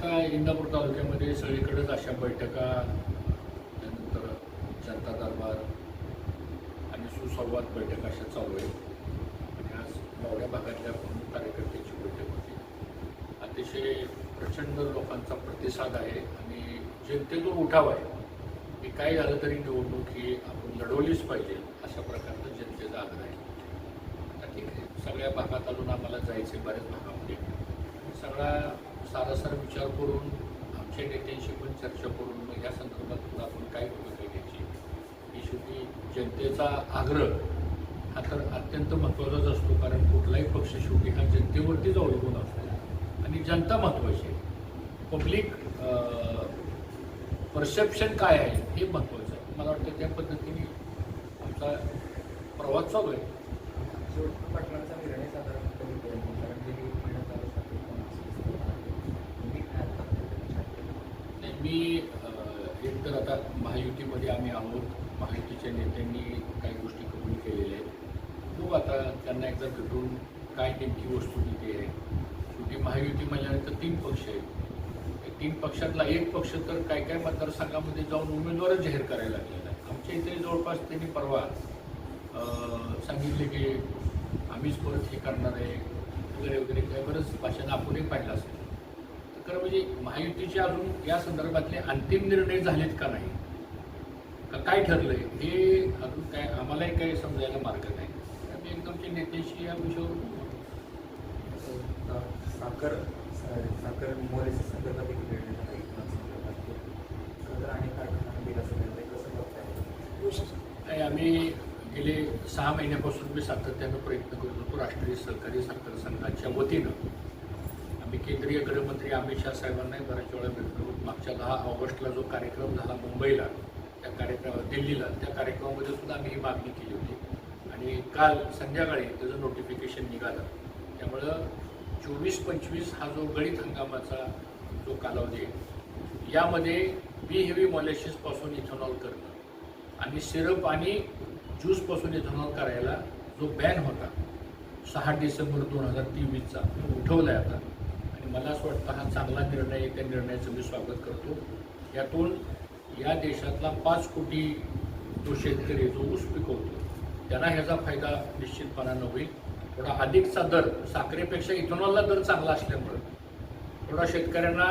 आता इंदापूर तालुक्यामध्ये सगळीकडेच अशा बैठका त्यानंतर जनता दरबार आणि सुसंवाद बैठक अशा चालू आहेत. आणि आज मावड्या भागातल्या प्रमुख कार्यकर्त्यांची बैठक होती. अतिशय प्रचंड लोकांचा प्रतिसाद आहे आणि जनतेतून उठाव आहे की काय झालं तरी निवडणूक ही आपण लढवलीच पाहिजे अशा प्रकारचा जनतेचा आग्रह आहे. आता ठीक आहे सगळ्या भागात अजून आम्हाला जायचे बऱ्याच भागामध्ये. सगळा सारासार विचार करून आमच्या नेत्यांशी पण चर्चा करून मग या संदर्भात आपण काय भूमिका घ्यायची? ही शेवटी जनतेचा आग्रह हा तर अत्यंत महत्त्वाचाच असतो कारण कुठलाही पक्ष शेवटी हा जनतेवरतीच अवलंबून असतो. आणि जनता महत्त्वाची आहे. पब्लिक परसेप्शन काय आहे हे महत्त्वाचं आहे. मला वाटतं त्या पद्धतीने आमचा प्रवास चालू आहे शेवटचा पाटलांचा निर्णय साधारण कधी पर्यंत कारण गेली एक महिना चालू होता, पण तुम्ही काय आता विचार केला? नाही मी एक तर आता महायुतीमध्ये आम्ही आहोत. महायुतीच्या नेत्यांनी काही गोष्टी कबूल केलेल्या आहेत. खूप आता त्यांना एकदा भेटून काय नेमकी वस्तू तिथे आहे. शेवटी महायुती म्हणल्यानंतर तीन पक्ष आहेत. तीन पक्षातला एक पक्ष तर काय काय मतदारसंघामध्ये जाऊन उमेदवारच जाहीर करायला लागलेला आहे. आमच्या इथे जवळपास त्यांनी परवा सांगितले की आम्हीच परत हे करणार आहे. वगैरे वगैरे काय बरंच भाषण आपणही पाहिलं असेल. खरं म्हणजे महायुतीचे अजून या संदर्भातले अंतिम निर्णय झालेत का नाही? का काय ठरलंय? हे अजून काय आम्हालाही काही समजायला मार्ग नाही. आम्ही एकदमच्या नेत्याशी या विषयावर साखर साखर मोरेच्या संदर्भात एक निर्णय झाला आणि कारखाना निर्णय कसं आणि आम्ही गेले सहा महिन्यापासून मी सातत्यानं प्रयत्न करत होतो राष्ट्रीय सहकारी साखर संघाच्या वतीनं. मी केंद्रीय गृहमंत्री अमित शाह साहेबांनाही बऱ्याच वेळा भेटलो. मागच्या दहा ऑगस्टला जो कार्यक्रम झाला मुंबईला त्या कार्यक्रम दिल्लीला त्या कार्यक्रमामध्ये सुद्धा आम्ही ही मागणी केली होती. आणि काल संध्याकाळी त्याचं नोटिफिकेशन निघालं. त्यामुळं चोवीस पंचवीस हा जो गळीत हंगामाचा जो कालावधी आहे यामध्ये बी हेवी मॉलेशिसपासून इथेनॉल करणं आणि सिरप आणि ज्यूसपासून इथेनॉल करायला जो बॅन होता सहा डिसेंबर दोन हजार तेवीसचा तो उठवला आहे आता. मला असं वाटतं हा चांगला निर्णय आहे त्या निर्णयाचं मी स्वागत करतो. यातून या देशातला पाच कोटी जो शेतकरी जो ऊस पिकवतो त्यांना ह्याचा फायदा निश्चितपणानं होईल. थोडा अधिकचा दर साखरेपेक्षा इथेनॉलला दर चांगला असल्यामुळं थोडा शेतकऱ्यांना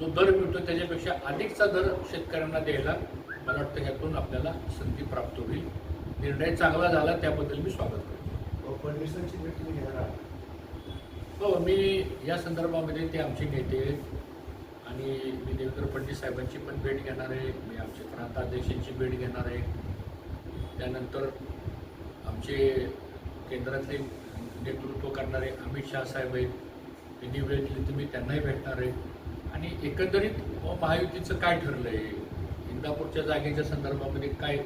जो दर मिळतो त्याच्यापेक्षा अधिकचा दर शेतकऱ्यांना द्यायला मला वाटतं ह्यातून आपल्याला संधी प्राप्त होईल. निर्णय चांगला झाला त्याबद्दल मी स्वागत करतो. फडणवीसांची भेट तुम्ही घेणार आहात? हो मी या संदर्भामध्ये ते आमचे नेते आणि मी देवेंद्र फडणवीस साहेबांची पण भेट घेणार आहे. मी आमचे प्रांताध्यक्षांची भेट घेणार आहे. त्यानंतर आमचे केंद्रातले नेतृत्व करणारे अमित शहा साहेब आहेत. त्यांनी वेळ दिली तर मी त्यांनाही भेटणार आहे. आणि एकंदरीत महायुतीचं काय ठरलं आहे इंदापूरच्या जागेच्या संदर्भामध्ये काय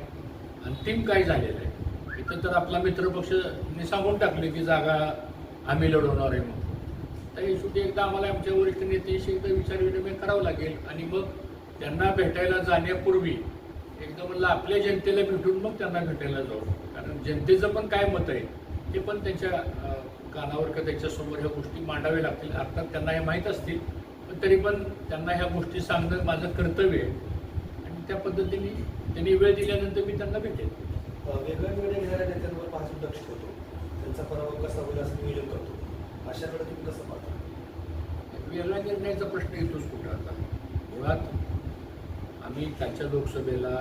अंतिम काय झालेलं आहे? इथं तर आपला मित्रपक्षने सांगून टाकले की जागा आम्ही लढवणार आहे म्हणून. तर हे एकदा आम्हाला आमच्या वरिष्ठ नेत्याशी एकदा विचारविनिमय करावं लागेल. आणि मग त्यांना भेटायला जाण्यापूर्वी एकदा म्हणलं आपल्या जनतेला भेटून मग त्यांना भेटायला जाऊ. कारण जनतेचं पण काय मत आहे ते पण त्यांच्या कानावर का त्यांच्यासमोर ह्या गोष्टी मांडाव्या लागतील. अर्थात त्यांना हे माहीत असतील पण तरी पण त्यांना ह्या गोष्टी सांगणं माझं कर्तव्य आहे. आणि त्या पद्धतीने त्यांनी वेळ दिल्यानंतर मी त्यांना भेटेन. वेगवेगळ्या वेगळ्या नेत्यांवर भाजप लक्ष ठेवतो त्यांचा पराभव कसा होईल असं नियोजन करतो. अशाकडे तुम्ही कसं पाहता? वेगळ्या निर्णयाचा प्रश्न येतोच कुठं आता? मुळात आम्ही त्याच्या लोकसभेला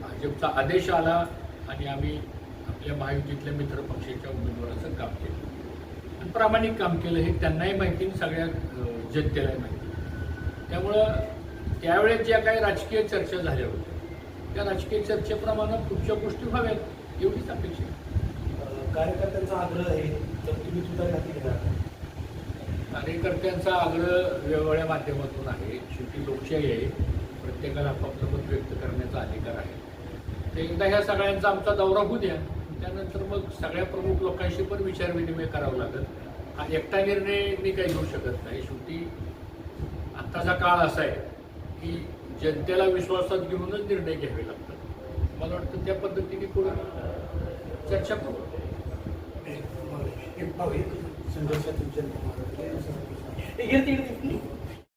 भाजपचा आदेश आला आणि आम्ही आपल्या महायुतीतल्या मित्रपक्षाच्या उमेदवाराचं काम केलं. आणि प्रामाणिक काम केलं हे त्यांनाही माहिती आणि सगळ्या जनतेलाही माहिती. त्यामुळं त्यावेळेस ज्या काही राजकीय चर्चा झाल्या होत्या त्या राजकीय चर्चेप्रमाणे पुढच्या गोष्टी व्हाव्यात एवढीच अपेक्षा आहे. कार्यकर्त्यांचा आग्रह आहे तर तुम्ही सुद्धा हाती घेणार कार्यकर्त्यांचा आग्रह वेगवेगळ्या माध्यमातून आहे. शेवटी लोकशाही आहे. प्रत्येकाला आपापलं मत व्यक्त करण्याचा अधिकार आहे. तर एकदा ह्या सगळ्यांचा आमचा दौरा होऊ द्या. त्यानंतर मग सगळ्या प्रमुख लोकांशी पण विचारविनिमय करावं लागेल. हा एकटा निर्णय मी काही घेऊ शकत नाही. शेवटी आत्ताचा काळ असा आहे की जनतेला विश्वासात घेऊनच निर्णय घ्यावे लागतात. मला वाटतं त्या पद्धतीने पुढे चर्चा करू. ഇരുത്തി ഇരുത്തി